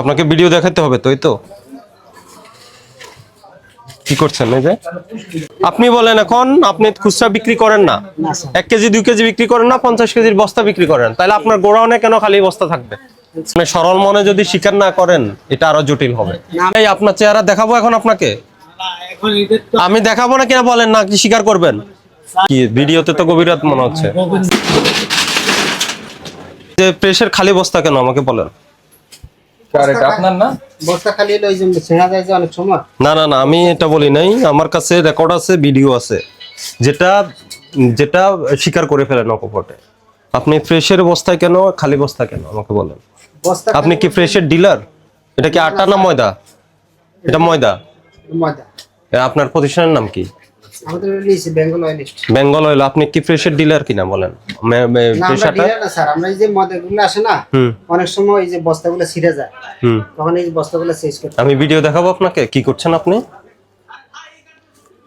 আপনাকে ভিডিও দেখাতে হবে তো এই তো। কি করছেন এই যে? আপনি বলেন এখন আপনি খুচরা বিক্রি করেন না। এক কেজি দুই কেজি বিক্রি করেন না পঞ্চাশ কেজির বস্তা বিক্রি করেন। তাহলে আপনার গোড়াউনে কেন খালি বস্তা থাকবে? আপনি সরল মনে যদি স্বীকার না করেন এটা আরও জটিল হবে। এই আপনার চেহারা দেখাবো এখন আপনাকে? আমি দেখাবো না কিনা বলেন না কি স্বীকার করবেন? কি ভিডিওতে তো গভীরাত মনে হচ্ছে। যে প্রেসের খালি বস্তা কেন আমাকে বলেন। আপনার না? খালি ওই যে ছেঁড়া যায় যে অনেক সময়। না না না আমি এটা বলি নাই। আমার কাছে রেকর্ড আছে ভিডিও আছে। যেটা যেটা স্বীকার করে ফেলেন অকপটে। আপনি ফ্রেশের বস্তায় কেন খালি বস্তা কেন আমাকে বলেন। আপনি কি ফ্রেশের ডিলার এটা কি আটা না ময়দা? এটা ময়দা? ময়দা। আপনার প্রতিষ্ঠানের নাম কি? আমাদের list Bengal oil Bengal oil আপনি কি ফ্রেশের ডিলার কিনা বলেন? না স্যার আমরা এই যে আসে না অনেক সময় এই যে বস্তাগুলো ছিঁড়ে যায় তখন এই বস্তাগুলো চেঞ্জ করতে আমি ভিডিও দেখাবো আপনাকে কি করছেন আপনি?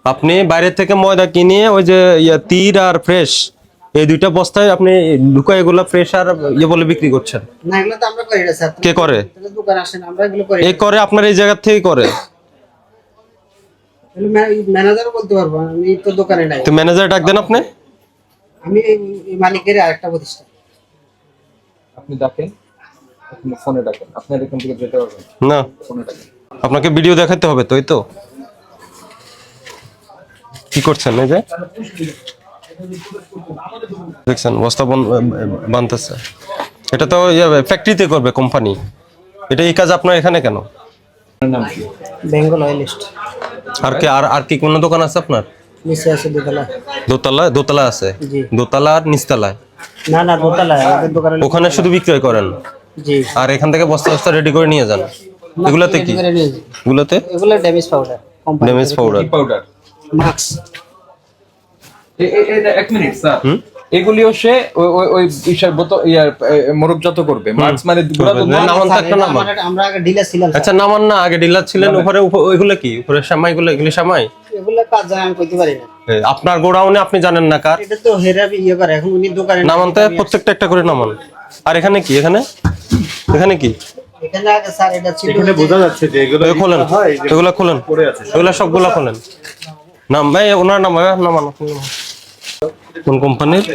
আপনি বাইরে থেকে ময়দা কিনে ওই যে তীর আর ফ্রেশ এই দুইটা বস্তায় আপনি লুকায় এগুলো ফ্রেশ আর ইয়ে বলে বিক্রি করছেন। না এগুলো তো আমরা করি না স্যার কে করে? দোকান আসেন আমরা এগুলো করি এই করে আপনার এই জায়গা থেকে করে। ম্যানেজারও বলতে পারব আমি তো দোকানে নাই। তো ম্যানেজার ডাক দেন আপনি। আমি এই এই মালিকের আরেকটা প্রতিষ্ঠান। আপনি ডাকেন আপনি ফোনে ডাকেন আপনার এখান থেকে যেতে পারবেন। না। ফোনে ডাকেন। আপনাকে ভিডিও দেখাতে হবে তো এই তো। কি করছেন এই যে? দেখছেন বস্তা বন- বানতেছে। এটা তো ফ্যাক্টরিতে করবে কোম্পানি এটা এই কাজ আপনার এখানে কেন? বেঙ্গল অয়েল লিস্ট আর কি আর আর কি কোনো দোকান আছে আপনার? নিচে আছে দোতলা। দোতলা দোতলা আছে? জি। দোতলা আর নিচতলায়? না না দোতলা দোকানে ওখানে শুধু বিক্রয় করেন? জি। আর এখান থেকে বস্তা বস্তা রেডি করে নিয়ে যান? এগুলাতে কি। এগুলোতে? এগুলো damage powder damage powder powder মাক্স এক মিনিট স্যার। এগুলিও সে ওই বোতল ইয়ার মোরকজাত করবে। মার্কস মানে গুঁড়া দুধ নামান থাকতো না আমরা আগে ডিলার ছিলাম আচ্ছা নামান না আগে ডিলার ছিলেন উপরে ওইগুলো কি? উপরে সামাই গুলো এগুলি সামাই? এগুলো কাজ জানা আমি কইতে পারি না। আপনার গোডাউনে আপনি জানেন না কার? এটা তো হেরা ইয়ে করে এখন উনি দোকানে নামানতে প্রত্যেকটা একটা করে নামান। আর এখানে কি? এখানে? এখানে কি? এখানে আগে স্যার এটা ছিল এখানে বোঝা যাচ্ছে যে এগুলো খোলেন এগুলো খোলেন। পড়ে আছে এগুলো সবগুলো খোলেন। নাম ভাই ওনার নাম ভাই নামান আপনি নামান। কোন কোম্পানির?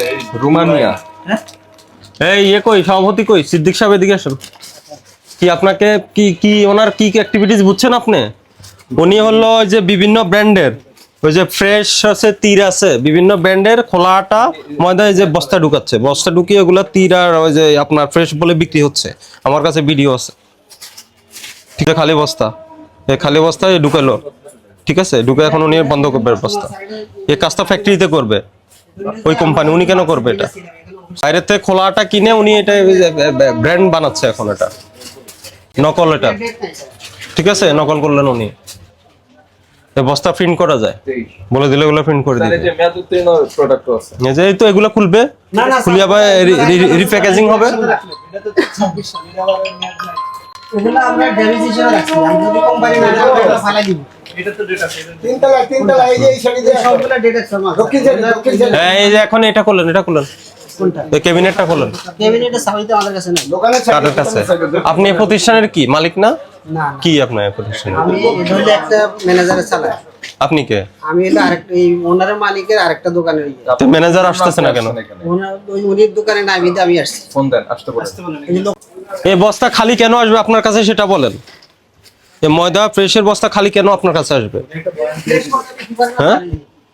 রোমানিয়া। এই ইয়ে কই সভাপতি কই? সিদ্দিক সাহেব এদিকে আসেন। কি আপনাকে কি কি ওনার কি কি অ্যাক্টিভিটিস বুঝছেন আপনি? উনি হলো ওই যে বিভিন্ন ব্র্যান্ডের ওই যে ফ্রেশ আছে তীর আছে বিভিন্ন ব্র্যান্ডের খোলা আটা ময়দা এই যে বস্তা ঢুকাচ্ছে। বস্তা ঢুকিয়ে ওগুলা তীর আর ওই যে আপনার ফ্রেশ বলে বিক্রি হচ্ছে। আমার কাছে ভিডিও আছে। ঠিক আছে খালি বস্তা। এই খালি বস্তা ঢুকালো। ঠিক আছে ঢুকে এখন উনি বন্ধ করবে বস্তা। এই কাজটা ফ্যাক্টরিতে করবে। ওই কোম্পানি উনি কেন করবে এটা বাইরের থেকে খোলা আটা কিনে উনি এটা ব্র্যান্ড বানাচ্ছে এখন এটা নকল এটা ঠিক আছে নকল করলেন উনি বস্তা প্রিন্ট করা যায় বলে দিলে এগুলো প্রিন্ট করে দিবে যে এই তো এগুলো খুলবে না না খুলে আবার রিপ্যাকেজিং হবে এগুলো আমরা কোম্পানি এই যে হ্যাঁ, এই এখন এটা করলেন এটা করলেন ক্যাবিনেটটা নাই। আপনি প্রতিষ্ঠানের কি? মালিক না? কি আপনার এই প্রতিষ্ঠানের? আমি এটা একটা ম্যানেজারের আপনি কে? আমি হলো আরেকটা এই ওনারের মালিকের আরেকটা দোকানের ইয়ে। তো ম্যানেজার আসতেছে না কেন? ওনার ওই দোকানে না আমি আমি আসছি। ফোন দেন আসতে বলেন। এই বস্তা খালি কেন আসবে? আপনার কাছে সেটা বলেন। এই ময়দা ফ্রেশের বস্তা খালি কেন আপনার কাছে আসবে? হ্যাঁ?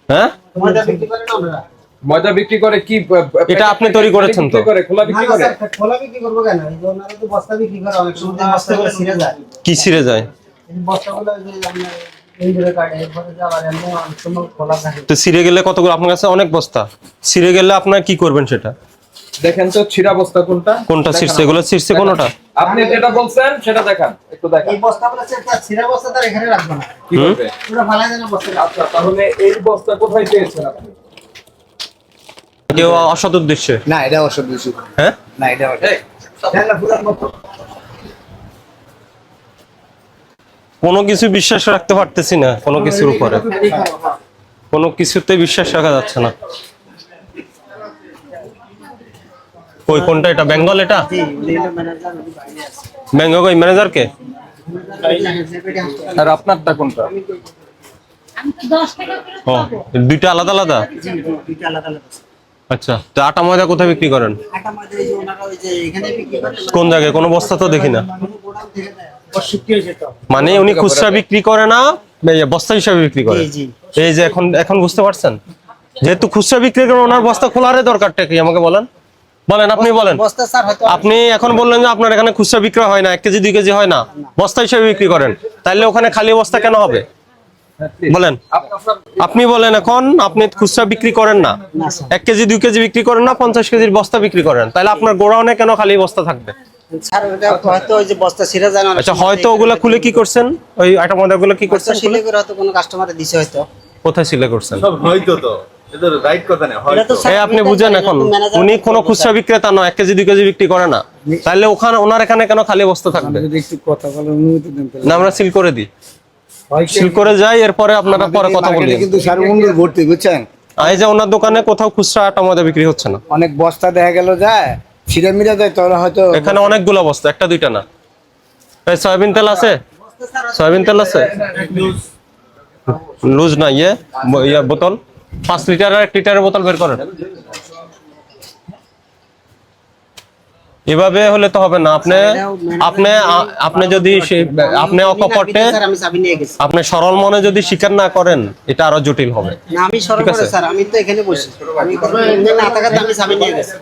হ্যাঁ? ময়দা বিক্রি করে না আমরা ময়দা বিক্রি করে কি এটা আপনি তৈরি করেছেন তো? বিক্রি করে খোলা বিক্রি করে? খোলা বিক্রি করব কেন? ওনারা তো বস্তা বিক্রি করে অনেক সময় বস্তাগুলো ছিঁড়ে যায়। কি ছিঁড়ে যায়? বস্তাগুলো যে তো ছিঁড়ে গেলে কতগুলো আপনার কাছে অনেক বস্তা। ছিঁড়ে গেলে আপনার কি করবেন সেটা? দেখেন তো ছিড়া বস্তা কোনটা কোনটা ছিঁড়ছে? এগুলো ছিঁড়ছে কোনটা? আপনি যেটা বলছেন সেটা দেখান একটু দেখান। এই বস্তাগুলো তার ছিঁড়া বস্তা তার এখানে রাখব না। কি করবে পুরো ফালাই দেয় না বস্তা। আচ্ছা তাহলে এই বস্তা কোথায় পেয়েছেন আপনি? কেউ অসৎ উদ্দেশ্যে? না এটা অসৎ বেশি হ্যাঁ? না এটা কোনো কিছু বিশ্বাস রাখতে পারতেছি না কোনো কিছুর উপরে। কোনো কিছুতে বিশ্বাস রাখা যাচ্ছে না। ওই কোনটা এটা বেঙ্গল এটা? জি উনি হলো ম্যানেজার ম্যানেজারকে আর আপনারটা কোনটা? ও দুইটা আলাদা আলাদা? আচ্ছা তো আটা ময়দা কোথায় বিক্রি করেন? করে কোন জায়গায়? কোনো বস্তা তো দেখি না। তো। মানে উনি খুচরা বিক্রি করে না বস্তা হিসাবে বিক্রি করে। জি, জি। এই যে এখন এখন বুঝতে পারছেন? যেহেতু খুচরা বিক্রি করে ওনার বস্তা খোলারে দরকারটা কি আমাকে বলেন? বলেন আপনি বলেন। আপনি এখন বললেন যে আপনার এখানে খুচরা বিক্রি হয় না এক কেজি দুই কেজি হয় না। বস্তা হিসাবে বিক্রি করেন। তাইলে ওখানে খালি বস্তা কেন হবে? বলেন। আপনি বলেন এখন আপনি খুচরা বিক্রি করেন না। এক কেজি দুই কেজি বিক্রি করেন না পঞ্চাশ কেজির বস্তা বিক্রি করেন। তাহলে আপনার গোড়াউনে কেন খালি বস্তা থাকবে? স্যার ওটা হয়তো ওই যে বস্তা ছিঁড়ে যায় না অনেক আচ্ছা হয়তো ওগুলা খুলে কি করছেন? ওই আটা ময়দা গুলো কি করছেন খুলে? সিলে করে হয়তো কোনো কাস্টমারে দিছে হয়তো। কোথায় সিলে করছেন? হয়তো তো। আপনি বুঝেন এখন উনি কোনো খুচরা বিক্রেতা নয় এক কেজি দুই কেজি বিক্রি করে না তাহলে ওখানে ওনার এখানে কেন খালি বস্তা থাকবে। না আমরা সিল করে দিই সিল করে যাই এরপরে আপনারা পরে কথা বলি কিন্তু সার ভর্তি বুঝছেন এই যে ওনার দোকানে কোথাও খুচরা আটা ময়দা বিক্রি হচ্ছে না অনেক বস্তা দেখা গেল যায় ছিঁড়ে মিরে যায় তাহলে হয়তো এখানে অনেকগুলো বস্তা একটা দুইটা না এই সয়াবিন তেল আছে সয়াবিন তেল আছে লুজ না ইয়ে ইয়ে বোতল পাঁচ লিটার আর এক লিটারের বোতল বের করেন। এভাবে হলে তো হবে না। আপনি আপনি আপনি যদি আপনি অকপটে আপনি সরল মনে যদি স্বীকার না করেন এটা আরও জটিল হবে। না আমি সরল। করে স্যার আমি তো এখানে বসি। আমি না থাকাতে আমি চাবি নিয়ে গেছি।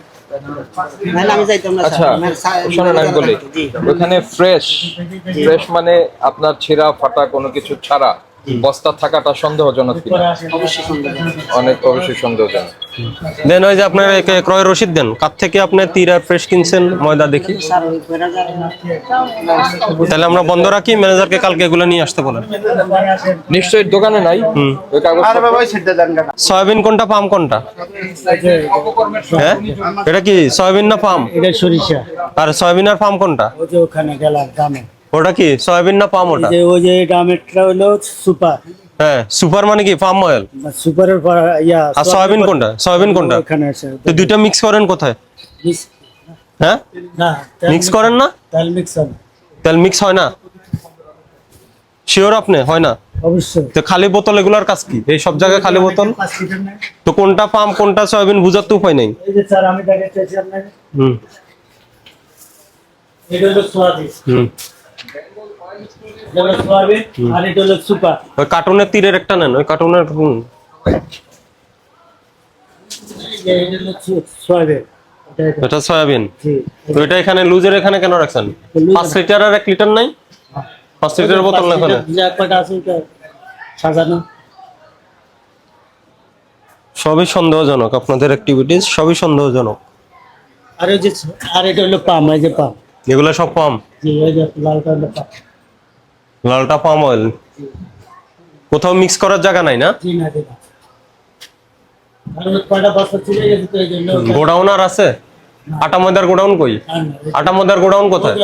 নাহলে আমি যাইতাম না আচ্ছা আমি ওখানে ফ্রেশ ফ্রেশ মানে আপনার ছেঁড়া ফাটা কোনো কিছু ছাড়া বস্তা থাকাটা সন্দেহজনক কিনা? অনেক অবশ্যই সন্দেহজনক। দেন ওই যে আপনার একে ক্রয় রসিদ দেন। কার থেকে আপনি তীর আর ফ্রেশ কিনছেন? ময়দা দেখি। তাহলে আমরা বন্ধ রাখি। ম্যানেজারকে কালকে এগুলো নিয়ে আসতে বলেন। নিশ্চয়ই দোকানে নাই? সয়াবিন কোনটা পাম কোনটা? হ্যাঁ? এটা কি সয়াবিন না পাম? এটা সরিষা। আর সয়াবিন আর পাম কোনটা? ওখানে গেলাম দামে। ওটা কি? সয়াবিন না পাম ওটা? যে ওই যে দামেরটা হলো সুপার। হ্যাঁ সুপার মানে কি? পাম অয়েল সুপারের ইয়া আর সয়াবিন কোনটা? সয়াবিন কোনটা? ওখানে আছে তো দুইটা মিক্স করেন কোথায়? হ্যাঁ? না মিক্স করেন না? তেল মিক্স হবে। তেল মিক্স হয় না? শিওর আপনি? হয় না? অবশ্যই। তো খালি বোতল এগুলার কাজ কি? এই সব জায়গায় খালি বোতল। তো কোনটা পাম কোনটা সয়াবিন বুঝার তো উপায় নাই। এই যে স্যার আমি দেখে চাইছি আপনাকে। হুম। এটা হলো সোয়াবিন হুম। ওই কার্টুনের তীরের একটা নেন ওই কার্টুনের হুম। এই যে এটা হলো সু- সোয়াবিন। এটা এটা। এটা সয়াবিন তো এটা এখানে লুজের এখানে কেন রাখছেন? পাঁচ লিটার আর এক লিটার নাই? পাঁচ লিটার বোতল না এখানে? সবই সন্দেহজনক আপনাদের অ্যাক্টিভিটিস সবই সন্দেহজনক। আর যে আর এটা হলো পাম এই যে পাম। এগুলো সব পাম লালটা পাম অয়েল কোথাও মিক্স করার জায়গা নাই না? গোডাউন আর আছে? আটা ময়দার গোডাউন কই? আটা ময়দার গোডাউন কোথায়?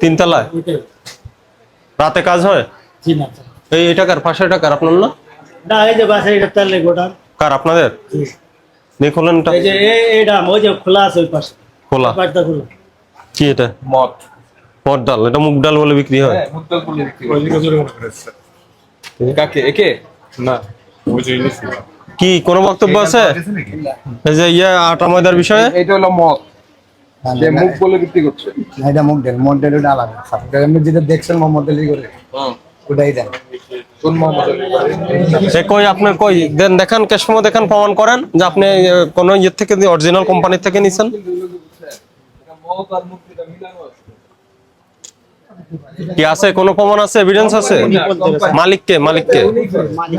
তিনতলায়? রাতে কাজ হয়? এই এটা কার? পাশে এটা কার? আপনার না? না এই যে বাসায় এটা তাহলে গোটা কার? আপনাদের? জি। দেখলেন এটা এই যে এইটা ওই যে খোলা আছে ওই পাশে। খোলা। পাটটা খোলা কি এটা? মদ। মট ডাল এটা মুগ ডাল বলে বিক্রি হয়। কাকে? একে? কি কোনো বক্তব্য আছে? এই যে ইয়ে আটা ময়দার বিষয়ে? এটা হলো মদ। যে মুখ বলে বিক্রি করছে। না, এটা মডেল মডেল ওটা আলাদা। আপনি যেটা দেখছেন করে ওটাই দেন। কই আপনার কই দেন দেখান ক্যাশমো দেখান প্রমাণ করেন যে আপনি কোনো ইয়ে থেকে অরিজিনাল কোম্পানির থেকে নিছেন? কি আছে? কোনো প্রমাণ আছে? এভিডেন্স আছে? মালিককে মালিককে। মালিক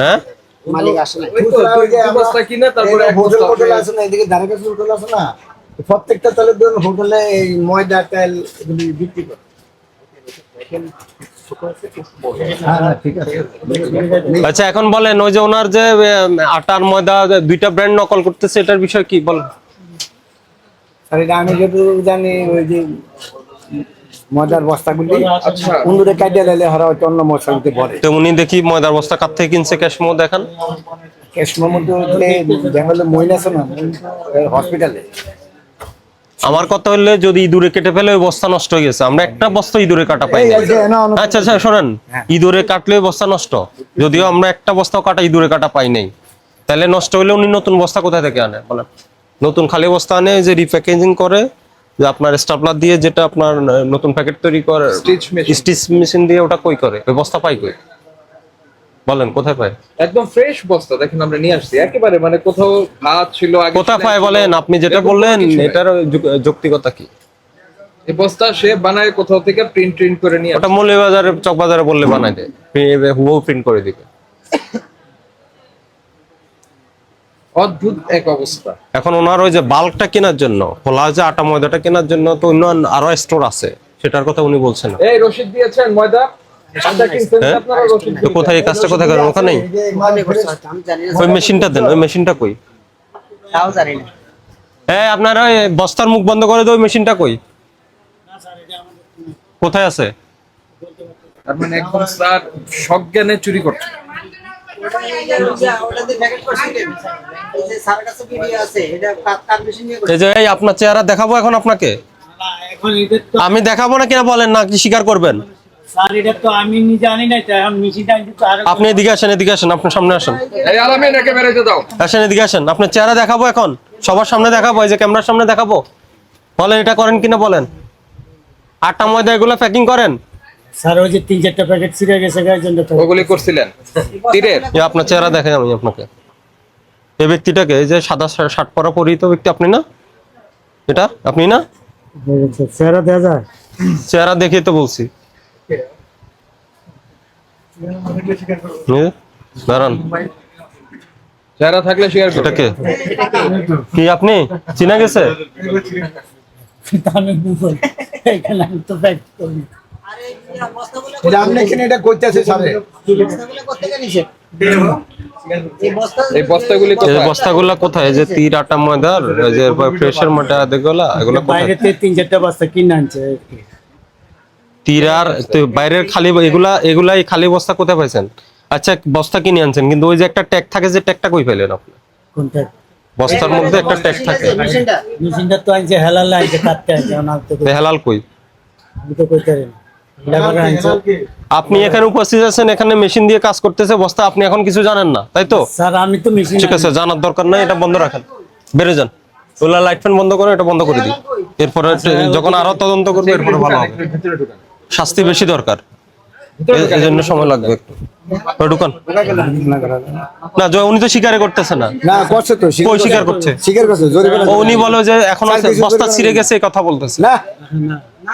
হ্যাঁ? মালিক আসে না দুই বস্তা কিনে তারপরে এক হোটেল বস্তা হোটেল আছে না এদিকে ধারে কাছে হোটেল আছে না প্রত্যেকটা তাহলে ধরুন হোটেলে এই ময়দা তেল এগুলি বিক্রি করে। হ্যাঁ আচ্ছা এখন বলেন ওই যে ওনার যে আটার ময়দা দুইটা ব্র্যান্ড নকল করতেছে এটার বিষয় কি? বলেন। এটা আমি জানি ওই যে ময়দার বস্তাগুলি কুন্দুরে কাটিয়ে লাইলে হারা হয়তো অন্য মশলাতে ভরে। তো উনি দেখি ময়দার বস্তা কার থেকে কিনছে ক্যাশমো দেখান। ক্যাশমের মধ্যে দেখা মহিলা আছে না হসপিটালে আমার কথা হলে যদি ইঁদুরে কেটে ফেলে ওই বস্তা নষ্ট হয়ে গেছে। আমরা একটা বস্তা ইঁদুরে কাটা পাই আচ্ছা আচ্ছা শোনেন। ইঁদুরে কাটলে বস্তা নষ্ট। যদিও আমরা একটা বস্তাও কাটা ইঁদুরে কাটা পাই নাই। তাহলে নষ্ট হলে উনি নতুন বস্তা কোথায় থেকে আনে বলেন? নতুন খালি বস্তা আনে যে রিপ্যাকেজিং করে যে আপনার স্টাপলার দিয়ে যেটা আপনার নতুন প্যাকেট তৈরি করে। স্টিচ মেশিন দিয়ে ওটা কই করে? ওই বস্তা পাই কই? বলেন কোথায় পায়? একদম ফ্রেশ বস্তা দেখেন আমরা নিয়ে আসছি। একেবারে মানে কোথাও ভাত ছিল আগে কোথায় পায় বলেন? আপনি যেটা বললেন এটার যুক- যৌক্তিকতা কি? এই বস্তা সে বানায় কোথাও থেকে প্রিন্ট প্রিন্ট করে নিয়ে ওটা মৌলবাজারে চক বাজারে বললে বানাই দেয়। হুবহু প্রিন্ট করে দিবে। অদ্ভুত এক অবস্থা। এখন ওনার ওই যে বাল্কটা কেনার জন্য খোলা যে আটা ময়দাটা কেনার জন্য তো অন্য আরও স্টোর আছে সেটার কথা উনি বলছেন। এই রশিদ দিয়েছেন ময়দা আটা কিনছেন হ্যাঁ? তো কোথায় এই কাজটা কোথায় করেন? ওই মেশিনটা দেন ওই মেশিনটা কই? তাও জানি না। হ্যাঁ আপনারা ওই বস্তার মুখ বন্ধ করে দেয় ওই মেশিনটা কই? কোথায় আছে? তার মানে একদম স্যার সজ্ঞানে চুরি করছে। আপনার চেহারা দেখাবো এখন আপনাকে? না, এখন এদের তো আমি দেখাবো না কিনা বলেন না কি স্বীকার করবেন? আপনি এদিকে আসেন এদিকে আসেন আপনার সামনে আসেন। আসেন এদিকে আসেন। আপনার চেহারা দেখাবো এখন? সবার সামনে দেখাবো এই যে ক্যামেরার সামনে দেখাবো? বলেন এটা করেন কিনা বলেন? আটা ময়দা এগুলো প্যাকিং করেন? স্যার ওই যে তিন চারটা প্যাকেট ছিঁড়ে গেছে গায়ের জন্য তো। ওগুলি করছিলেন? তীরের? আপনার চেহারা দেখে আমি আপনাকে। এই ব্যক্তিটাকে এই যে সাদা শার্ট পরা পরিহিত ব্যক্তি আপনি না? এটা? আপনি না? স্যারা দেওয়া যায়। চেহারা দেখে তো বলছি। দাঁড়ান। যারা থাকলে শেয়ার কি? আপনি? চিনা গেছে? আমি তো করি। আপনি এখানে এটা করতেছে সামনে। বস্তাগুলো এই বস্তাগুলি এই কোথায়? কোথায়? যে তীর আটা ময়দার যে ফ্রেশের ময়দা এগুলো কোথায়? বাইরে তিন চারটা বস্তা কিনে আনছে বাইরের খালি এগুলা এগুলাই খালি বস্তা কোথায় পাইছেন? আচ্ছা বস্তা কিনে আনছেন কিন্তু ওই যে একটা ট্যাগ থাকে যে ট্যাগটা কই পেলেন আপনি? বস্তার মধ্যে একটা ট্যাগ থাকে। মেশিনটা মেশিনটা তো আনছে হেলাল আনছে কাটতে তো বেহালাল কই? আমি তো কইতে পারি না। আনছে আপনি এখানে উপস্থিত আছেন এখানে মেশিন দিয়ে কাজ করতেছে বস্তা আপনি এখন কিছু জানেন না তাই তো? স্যার আমি তো মেশিন ঠিক আছে জানার দরকার নাই এটা বন্ধ রাখেন। বেড়ে যান। ওলা লাইট ফ্যান বন্ধ করে এটা বন্ধ করে দিই এরপরে যখন আরও তদন্ত করবে এরপরে ভালো হবে। শাস্তি বেশি দরকার। এই জন্য সময় লাগবে একটু। ঢুকান। না জয় উনি তো স্বীকার করতেছে না। না করছে তো কই স্বীকার করছে? স্বীকার করছে জরিমানা উনি বলে যে এখন বস্তা ছিঁড়ে গেছে এই কথা বলতেছে। না।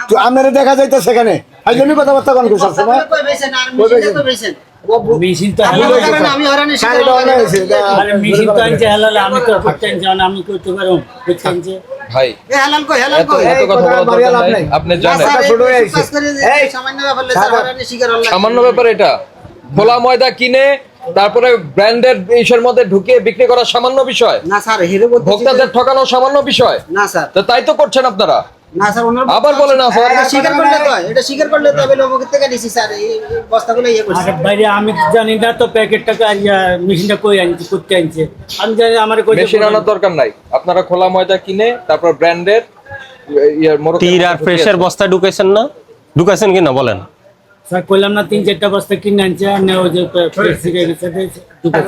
তো আপনারা দেখা যাইতো সেখানে এই জন্য কথাবার্তা কোন করছে সবসময় কই বেছেন আর মেশিনটা কই বেছেন মেশিন তো আমি হেলাল কারণে আমি হরানি স্যার, এটা অন্যায় হয়েছে, এটা- আরে মেশিন তো আনছে হেলাল আমি তো করতে আনছি মানে আমি করতে পারব করতে আনছে ভাই এ হালাল কই হালাল এত কই? এত কথা কথা বলার বাড়িয়ে দরকার লাভ নাই। নাই। আপনি জানেন। স্যার, ছোট এই হয়ে আইছে। কাজ করে যে এই, সামান্য ব্যাপার লইছে, স্যার, হরানি শিকার হল সামান্য ব্যাপার এটা। খোলা ময়দা কিনে তারপরে ব্র্যান্ডেড ইসের মধ্যে ঢুকিয়ে বিক্রি করা সামান্য বিষয়। না স্যার হিরো ভোক্তাদের ঠকানো সামান্য বিষয়। না স্যার। তাই তো করছেন আপনারা। না স্যার ওনার আবার বলে না স্যার এটা স্বীকার করলে তো এটা স্বীকার করলে তো আমি লোকের থেকে নিছি স্যার এই এই বস্তাগুলো ইয়ে করছি। আরে বাইরে আমি জানি না তো প্যাকেটটা মেশিনটা কই আনছে করতে আনছে। আমি জানি আমার কই মেশিন আনার দরকার নাই। আপনারা খোলা ময়দা কিনে তারপর ব্র্যান্ডের ইয়ার তীর আর ফ্রেশের বস্তা ঢুকাইছেন না? ঢুকাইছেন কিনা বলেন। স্যার কইলাম না তিন চারটা বস্তা কিনে আনছে আর না ওই যে গেছে দুটো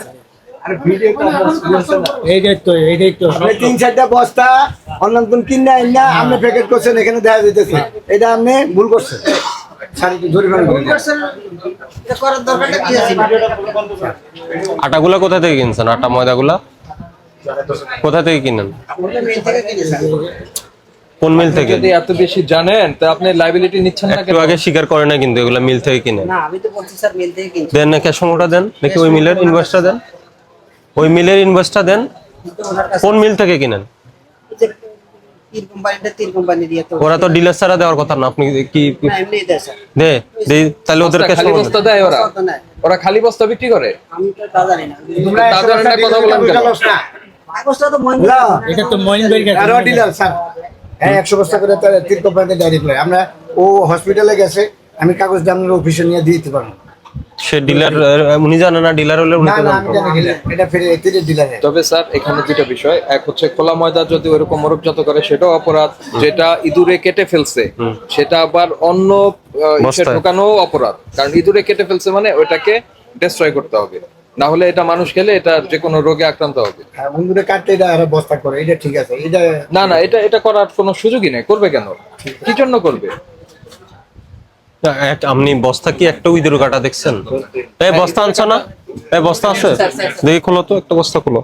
এইটাই তো এইটাই তো তিন চারটা বস্তা অন্যতম কিনে না আপনি প্যাকেট করছেন এখানে দেখা যাইতেছে। এটা আপনি ভুল করছেন। স্যার একটু জরিমানা করে দিন। করছেন, এটা করার দরকারটা কি আছে? আটাগুলা কোথা থেকে কিনছেন? আটা ময়দাগুলা? কোথা থেকে কিনেন? কোন মিল থেকে যদি এত বেশি জানেন তো আপনি লাইবিলিটি নিচ্ছেন না একটু আগে স্বীকার করে না কিন্তু এগুলা মিল থেকে কিনে না আমি তো বলছি স্যার মেল থেকে কিনছি। দেন না ক্যাশ দেন। দেখি ওই মিলের ইনভয়েসটা দেন? ওই মিলের ইনভয়েসটা দেন। কোন মিল থেকে কিনেন? যে তীর কোম্পানিটা তীর কোম্পানি দিয়ে তো ওরা তো ডিলার ছাড়া দেওয়ার কথা না। আপনি কি দে তাহলে ওরা? ওরা খালি বস্তা বিক্রি করে? আমি তো তা জানি না। তোমরা একশো তাদের বস্তা কথা ডিলার বলেন কেন? বুঝালোস না। কাগজটা তো মহিন না, এটা তো মইনবের আরও গেছে ডিলার স্যার। হ্যাঁ একশো বস্তা করে তার তিন কোম্পানিতে ডাইরেক্ট করে আমরা ও হসপিটালে গেছে আমি কাগজ দিয়ে আপনার অফিসে নিয়ে দিয়ে দিতে পারব। সে ডিলার উনি জানে না ডিলার হলে উনি তবে স্যার এখানে যেটা বিষয়। এক হচ্ছে খোলা ময়দা যদি ওইরকম মোরগজাত করে সেটাও অপরাধ। যেটা ইঁদুরে কেটে ফেলছে সেটা আবার অন্য ঢোকানো অপরাধ। কারণ ইঁদুরে কেটে ফেলছে মানে ওইটাকে ডিস্ট্রয় করতে হবে। না হলে এটা মানুষ খেলে এটা যে কোনো রোগে আক্রান্ত হবে। হ্যাঁ, বন্ধুরে কাটতে এটা আর বস্তা করে এটা ঠিক আছে এটা না না এটা এটা করার কোনো সুযোগই নেই। করবে কেন? কি জন্য করবে? এক- আপনি বস্তা কি একটা ইঁদুর কাটা দেখছেন? এই বস্তা আনছো না? এই বস্তা আছে? দেখি খোলো তো একটা বস্তা খোলো।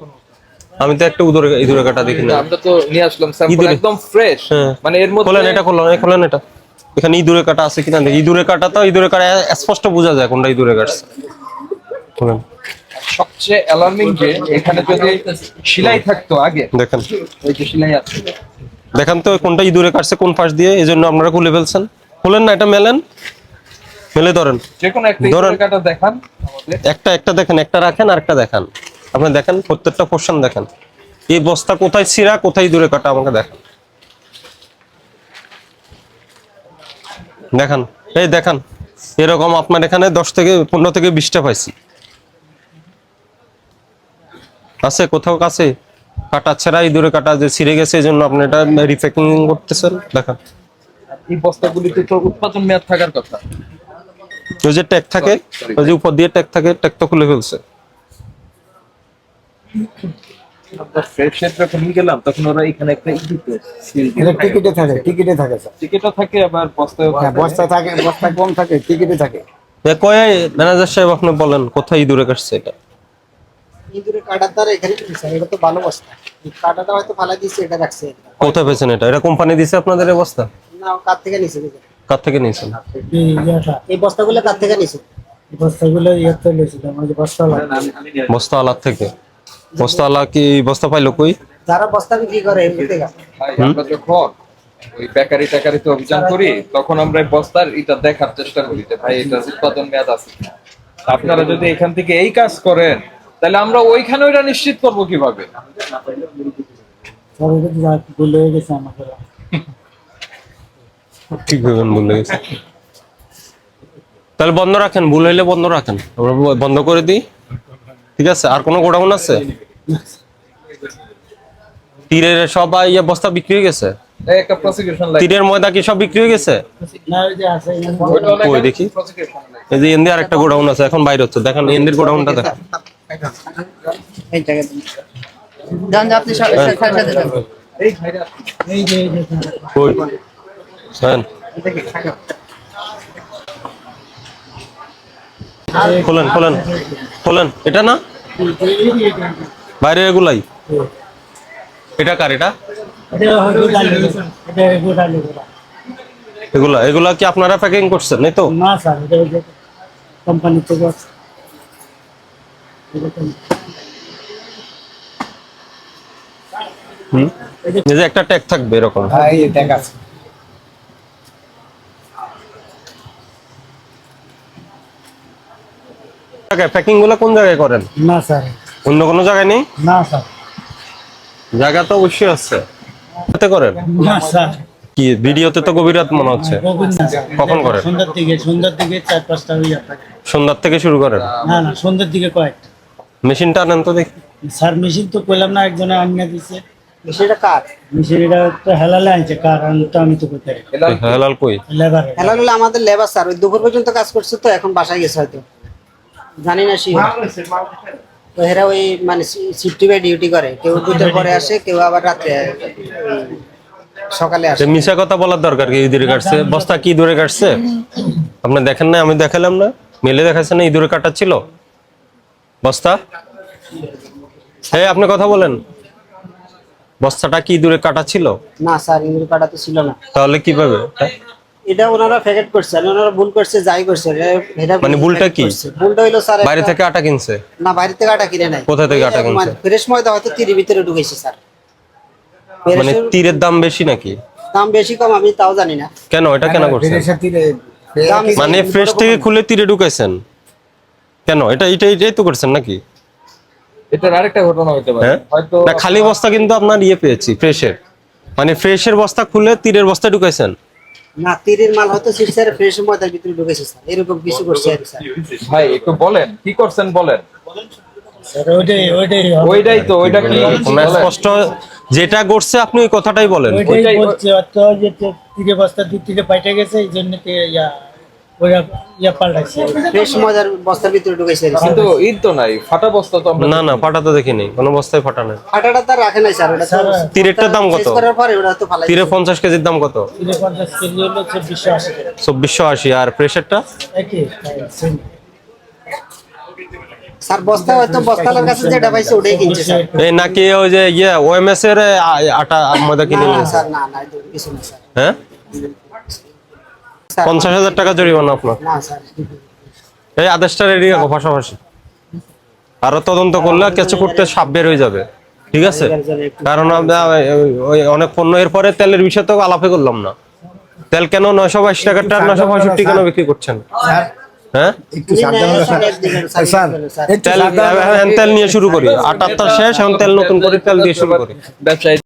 আমি তো একটা ইঁদুর ইঁদুর কাটা দেখি না আমরা তো নিয়ে আসলাম স্যাম্পল একদম ফ্রেশ হ্যাঁ। মানে এর মধ্যে খোলেন এটা খোলেন এই খোলেন এটা। এখানে ইঁদুরে কাটা আছে কিনা দেখি। ইঁদুরে কাটা তো ইঁদুরে কাটা স্পষ্ট বোঝা যায় কোনটা ইঁদুরে কাটছে খোলেন। সবচেয়ে অ্যালার্মিং যে এখানে যদি সেলাই থাকতো আগে দেখেন। ওই যে সেলাই আছে। দেখেন তো কোনটা ইঁদুরে কাটছে কোন পাশ দিয়ে এই জন্য আপনারা খুলে ফেলছেন। খুলেন না এটা মেলেন। মেলে ধরেন। দেখান একটা একটা দেখেন একটা রাখেন আর একটা দেখান। আপনি দেখেন প্রত্যেকটা পোর্শন দেখেন। এই বস্তা কোথায় ছিঁড়া কোথায় দূরে কাটা আমাকে দেখান। দেখান। এই দেখান। এরকম আপনার এখানে দশ থেকে পনেরো থেকে বিশটা পাইছি। আছে কোথাও কাছে? কাটা ছেঁড়া ইঁদুরে কাটা যে ছিঁড়ে গেছে এই জন্য আপনি এটা রিপ্যাকিং করতেছেন। দেখান। এই বস্তাগুলিতে তো উৎপাদন মেয়াদ থাকার কথা। ওই যে ট্যাগ থাকে ওই যে উপর দিয়ে ট্যাগ থাকে ট্যাগ তো খুলে ফেলছে। যখন গেলাম তখন ওরা এখানে একটা ই দিত সিল এটা টিকিটে থাকে। টিকিটে থাকে টিকিটও থাকে আবার বস্তায় হ্যাঁ বস্তা থাকে বস্তা কম থাকে টিকিটে থাকে। এ কয় ম্যানেজার সাহেব আপনি বলেন কোথায় ইঁদুরে কাটছে এটা? ইঁদুরে কাটার দ্বারা এখানে কি এটা তো ভালো বস্তা। কাটাটা হয়তো এটা রাখছে। কোথায় পেয়েছেন এটা? এটা কোম্পানি দিছে আপনাদের বস্তা? না কার থেকে নিছে কার? থেকে নিয়েছেন? এই বস্তাগুলো কার থেকে নিছে? বস্তাগুলো ইয়েতে লেছিলাম ওই যে বস্তা লাগে বস্তা আলার থেকে। বস্তা কি বস্তা পাইলো কই? যারা বস্তা বিক্রি করে এর ভাই, আমরা যখন ওই বেকারি টেকারিতে অভিযান করি তখন আমরা বস্তার এটা দেখার চেষ্টা করি যে ভাই এটা উৎপাদন মেয়াদ আছে আপনারা যদি এখান থেকে এই কাজ করেন তাহলে আমরা ওইখানে ওইটা নিশ্চিত করব কীভাবে? সবাই যা ভুলে গেছে। ঠিক তাহলে বন্ধ রাখেন ভুল হইলে বন্ধ রাখেন। আমরা বন্ধ করে দিই। ঠিক আছে? আর কোনো গোডাউন আছে? তীরের সবাই ইয়ে বস্তা বিক্রি হয়ে গেছে? তীরের ময়দা কি সব বিক্রি হয়ে গেছে? ওই যে আছে ওইটাও কই লেখা দেখি। এই যে এন্দি আর একটা গোডাউন আছে এখন বাইরে হচ্ছে। দেখেন এন্দির গোডাউনটা দেখেন। আপনি খোলেন খোলেন খোলেন। এটা না? বাইরে এগুলাই? এটা কার এটা? এগুলা এগুলা কি আপনারা প্যাকিং করছেন এই তো? না স্যার এটা কোম্পানি থেকে হুম? এই যে একটা ট্যাগ থাকবে এরকম। হ্যাঁ এই ট্যাগ আছে। প্যাকিংগুলো কোন জায়গায় করেন? না স্যার। অন্য কোনো জায়গায় নেই? না স্যার। জায়গা তো অবশ্যই আছে। এতে করেন? না স্যার। কি ভিডিওতে তো গভীর রাত মনে হচ্ছে। কখন করেন? সন্ধ্যার দিকে সন্ধ্যার দিকে চার পাঁচটা হয়ে থাকে সন্ধ্যার থেকে শুরু করেন? না না সন্ধ্যার দিকে কয়েক। মেশিনটা আনেন তো দেখি। স্যার মেশিন তো পেলাম না একজনে আনিয়ে দিছে। সেটা কার? মেশিন তো হেলালে আনছে কার তো আমি তো কোথায় হেলাল কই? লেবার খেলা হলো আমাদের লেবার স্যার। ওই দুপুর পর্যন্ত কাজ করছে তো এখন বাসায় গেছে হয়তো। জানি না শিওর তো এরা ওই মানে শিফটি বাই ডিউটি করে। কেউ দুটোর পরে আসে কেউ আবার ওই সকালে আসে। মিশা কথা বলার দরকার কি? ইঁদুরে কাটছে। বস্তা কি ইঁদুরে কাটছে? আপনি দেখেন না আমি দেখালাম না। মেলে দেখাচ্ছে না ইঁদুরে কাটা ছিল? বস্তা? হ্যাঁ আপনি কথা বলেন। বস্তাটা কি ইঁদুরে কাটা ছিল? না স্যার ইঁদুর কাটা তো ছিল না। তাহলে কীভাবে? হ্যাঁ? এটা ওনারা প্যাকেট করছে আর ওনারা ভুল করছে যাই করছে মানে ভুলটা কি? ভুলটা হইল স্যার বাইরে থেকে আটা কিনছে? না বাইরে থেকে আটা কিনে নাই। কোথা থেকে আটা কিনছে? ফ্রেশ ময়দা হয়তো তিরির ভিতরে ঢুকেছে স্যার। মানে তীরের দাম বেশি নাকি? দাম বেশি কম আমি তাও জানি না। কেন? এটা কেন করছেন? মানে ফ্রেশ থেকে খুলে তীরে ঢুকাইছেন কেন? এটা এটা এটাই তো করছেন নাকি? এটার আরেকটা ঘটনা হতে পারে। হ্যাঁ? হয়তো না খালি বস্তা কিন্তু আপনার ইয়ে পেয়েছি ফ্রেশের। মানে ফ্রেশের বস্তা খুলে তীরের বস্তা ঢুকাইছেন না তীরের মাল হয়তো ফ্রেশ ময়দার ভিতরে ঢুকেছে স্যার। এরকম কিছু করছে আর কি, স্যার। ভাই একটু বলেন কি করছেন বলেন? ওইটাই ওইটাই ওইটাই তো ওইটা কি? স্পষ্ট যেটা ঘটছে আপনি ওই কথাটাই বলেন। ওইটাই ওইটাই- বলছে অত যে তে- তীরে বস্তা দু তীরে পাইটে গেছে এই জন্য ইয়া ইয়া কিন্তু ঈদ তো নাই ফাটা বস্তা তো না না ফাটা তো দেখিনি কোনো বস্তায় ফাটা নেই। ফাটাটা তার রাখে নাই স্যার ওটা তীরেরটার দাম কত? শেষ করার পরে ওটা তো ফালাই তীরে পঞ্চাশ কেজির দাম কত? চব্বিশশো আশি আর প্রেশারটা একই তাই, স্যার বস্তা হয়তো বস্তালার কাছে যেটা পাইছে ওটাই কিনছে স্যার। এই নাকি ওই যে ইয়ে ওএমএস এর আটা ময়দা কিনে না, না, নিয়েছে? স্যার না না কিছু না স্যার। হ্যাঁ? পঞ্চাশ হাজার টাকা জরিমানা আপনার? এই আদেশটা রেডি রাখো পাশাপাশি। আরও তদন্ত করলে কিছু করতে সাপ বের হয়ে যাবে। ঠিক আছে? কারণ আমরা ওই- ওই অনেক পণ্য এর পরে তেলের বিষয়ে তো আলাপে করলাম না। তেল কেন নয়শো বাইশ টাকার টাকা নয়শো পঁয়ষট্টি কেন বিক্রি করছেন? হ্যাঁ? তেল নিয়ে শুরু করি। আটাত্তর শেষ এখন তেল নতুন করে তেল দিয়ে শুরু করি। ব্যবসায়ী